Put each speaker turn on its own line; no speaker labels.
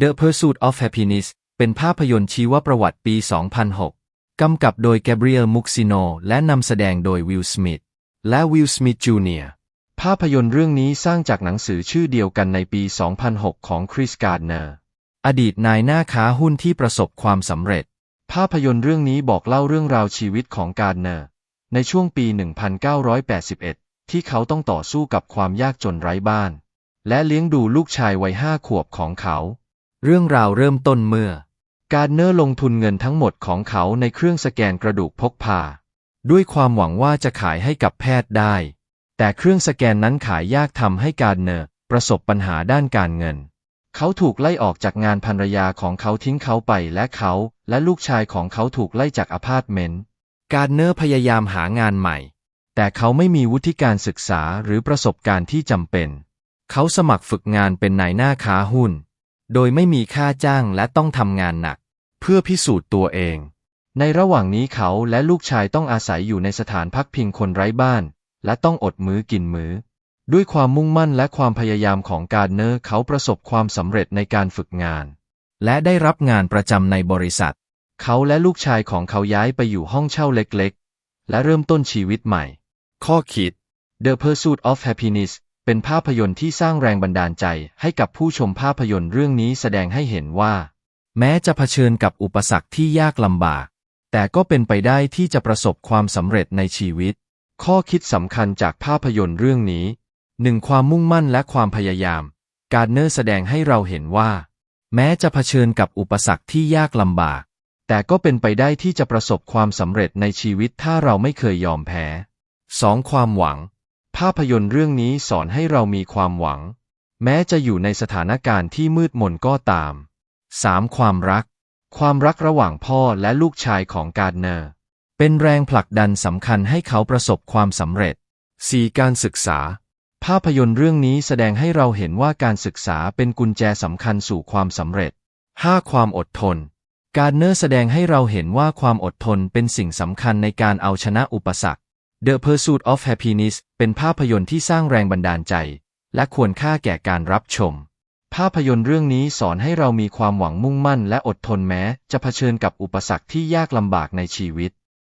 The Pursuit of Happiness เป็นภาพยนตร์ชีวประวัติปี 2006 กำกับโดยแกเบรียลมุกซิโน และนำแสดงโดยวิลสมิธและวิลสมิธจูเนียร์
ภาพยนตร์เรื่องนี้สร้างจากหนังสือชื่อเดียวกันในปี 2006 ของคริสการ์เนอร์
อดีตนายหน้าค้าหุ้นที่ประสบความสำเร็จ
ภาพยนตร์เรื่องนี้บอกเล่าเรื่องราวชีวิตของการ์เนอร์ ในช่วงปี 1981 ที่เขาต้องต่อสู้กับความยากจนไร้บ้าน และเลี้ยงดูลูกชายวัยห้าขวบของเขา
เรื่องราวเริ่มต้นเมื่อ
การเนอร์ลงทุนเงินทั้งหมดของเขาในเครื่องสแกนกระดูกพกพา
ด้วยความหวังว่าจะขายให้กับแพทย์ได้
แต่เครื่องสแกนนั้นขายยากทำให้การเนอร์ประสบปัญหาด้านการเงิน เขาถูกไล่ออกจากงานภรรยาของเขาทิ้งเขาไปและเขาและลูกชายของเขาถูกไล่จากอพาร์ตเมนต์
การเนอร์พยายามหางานใหม่
แต่เขาไม่มีวุฒิการศึกษาหรือประสบการณ์ที่จำเป็น
เขาสมัครฝึกงานเป็นนายหน้าค้าหุ้น โดยไม่มีค่าจ้างและต้องทำงานหนัก เพื่อพิสูจน์ตัวเอง
ในระหว่างนี้เขาและลูกชายต้องอาศัยอยู่ในสถานพักพิงคนไร้บ้าน และต้องอดมื้อกินมื้อ ด้วยความมุ่งมั่นและความพยายามของการเนอร์เขาประสบความสำเร็จในการฝึกงาน
และได้รับงานประจำในบริษัท
เขาและลูกชายของเขาย้ายไปอยู่ห้องเช่าเล็กๆ และเริ่มต้นชีวิตใหม่
ข้อคิด
The Pursuit of Happiness เป็นภาพยนตร์ที่สร้างแรงบันดาลใจให้กับผู้ชมภาพยนตร์เรื่องนี้แสดงให้เห็นว่า
แม้จะเผชิญกับอุปสรรคที่ยากลำบาก แต่ก็เป็นไปได้ที่จะประสบความสำเร็จในชีวิต
ข้อคิดสำคัญจากภาพยนตร์เรื่องนี้
หนึ่งความมุ่งมั่นและความพยายาม การเนอร์แสดงให้เราเห็นว่า แม้จะเผชิญกับอุปสรรคที่ยากลำบาก
แต่ก็เป็นไปได้ที่จะประสบความสำเร็จในชีวิตถ้าเราไม่เคยยอมแพ้
2. ความหวัง
ภาพยนตร์เรื่องนี้สอนให้เรามีความหวัง แม้จะอยู่ในสถานการณ์ที่มืดมนก็ตาม
3. ความรัก
ความรักระหว่างพ่อและลูกชายของการเนอร์
เป็นแรงผลักดันสำคัญให้เขาประสบความสำเร็จ 4. การศึกษา
ภาพยนตร์เรื่องนี้แสดงให้เราเห็นว่าการศึกษาเป็นกุญแจสำคัญสู่ความสำเร็จ
5. ความอดทน การเนอร์แสดงให้เราเห็นว่าความอดทนเป็นสิ่งสำคัญในการเอาชนะอุปสรรค The Pursuit of Happiness เป็นภาพยนตร์ที่สร้างแรงบันดาลใจ และควรค่าแก่การรับชม
ภาพยนตร์เรื่องนี้สอนให้เรามีความหวังมุ่งมั่นและอดทนแม้ จะเผชิญกับอุปสรรคที่ยากลำบากในชีวิต